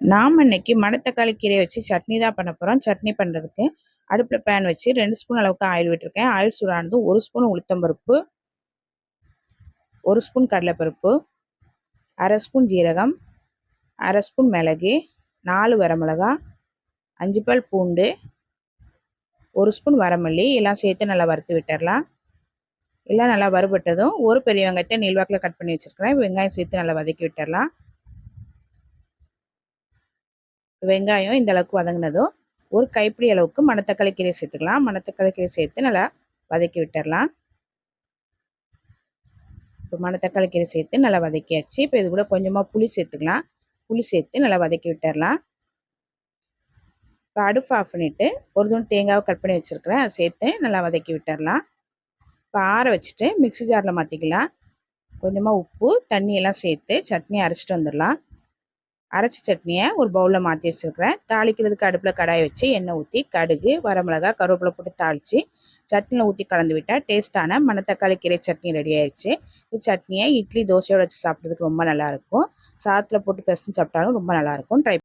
நாம் இன்னைக்கு மணத்தக்காளி கீரையை வச்சு சட்னி தான் பண்ண போகிறோம் சட்னி பண்ணுறதுக்கு அடுப்பில் பேன் வச்சு ரெண்டு ஸ்பூன் அளவுக்கு ஆயில் விட்டுருக்கேன். ஆயில் சூடானது ஒரு ஸ்பூன் உளுத்தம்பருப்பு ஒரு ஸ்பூன் கடலைப்பருப்பு அரை ஸ்பூன் ஜீரகம் அரை ஸ்பூன் மிளகு நாலு வரமிளகா அஞ்சு பால் பூண்டு ஒரு ஸ்பூன் வரமல்லி. எல்லாம் சேர்த்து நல்லா வறுத்து விட்டுடலாம் எல்லாம் நல்லா வறுபட்டதும் ஒரு பெரிய வெங்காயத்தை நீள்வாக்கில் கட் பண்ணி வச்சுருக்கிறேன். வெங்காயம் சேர்த்து நல்லா வதக்கி விட்டுடலாம் வெங்காயம் இந்த அளவுக்கு வதங்கினதும் ஒரு கைப்பிடி அளவுக்கு மணத்தக்காளி கீரை சேர்த்துக்கலாம். மணத்தக்காளி கீரை சேர்த்து நல்லா வதக்கி விட்டுடலாம். இப்போ மணத்தக்காளி கீரை சேர்த்து நல்லா வதக்கியாச்சு. இப்போ இது கூட கொஞ்சமாக புளி சேர்த்துக்கலாம். புளி சேர்த்து நல்லா வதக்கி விட்டுடலாம். இப்போ அடுப்பு ஆஃப் பண்ணிவிட்டு ஒரு தூண் தேங்காவை கட் பண்ணி வச்சுருக்கிறேன். அதை சேர்த்து நல்லா வதக்கி விட்டுடலாம். இப்போ ஆற வச்சுட்டு மிக்சி ஜாரில் மாற்றிக்கலாம் கொஞ்சமாக உப்பு தண்ணியெல்லாம் சேர்த்து சட்னி அரைச்சிட்டு வந்துடலாம். அரைச்சி சட்னியை ஒரு பவுலில் மாற்றி வச்சுருக்கிறேன். தாளிக்கிறதுக்கு அடுப்பில் கடாய் வச்சு எண்ணெய் ஊற்றி கடுகு வரமிளகா கருவேப்பிலை போட்டு தாளித்து சட்னியில் ஊற்றி கலந்து விட்டால் டேஸ்ட்டான மணத்தக்காளி கீரை சட்னி ரெடி ஆயிடுச்சு இந்த சட்னியை இட்லி தோசையோடு வச்சு சாப்பிட்றதுக்கு ரொம்ப நல்லாயிருக்கும் சாதத்தில் போட்டு பெசஞ்சு சாப்பிட்டாலும் ரொம்ப நல்லாயிருக்கும் ட்ரை